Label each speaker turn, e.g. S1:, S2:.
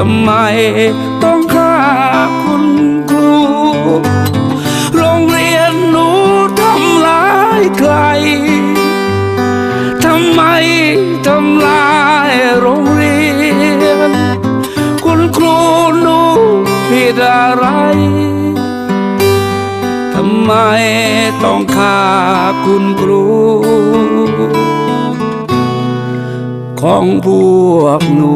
S1: ทำไมต้องฆ่าคุณครู โรงเรียนหนูทำร้ายใคร ทำไมทำลายโรงเรียน คุณครูหนูผิดอะไร ทำไมต้องฆ่าคุณครูของพวกหนู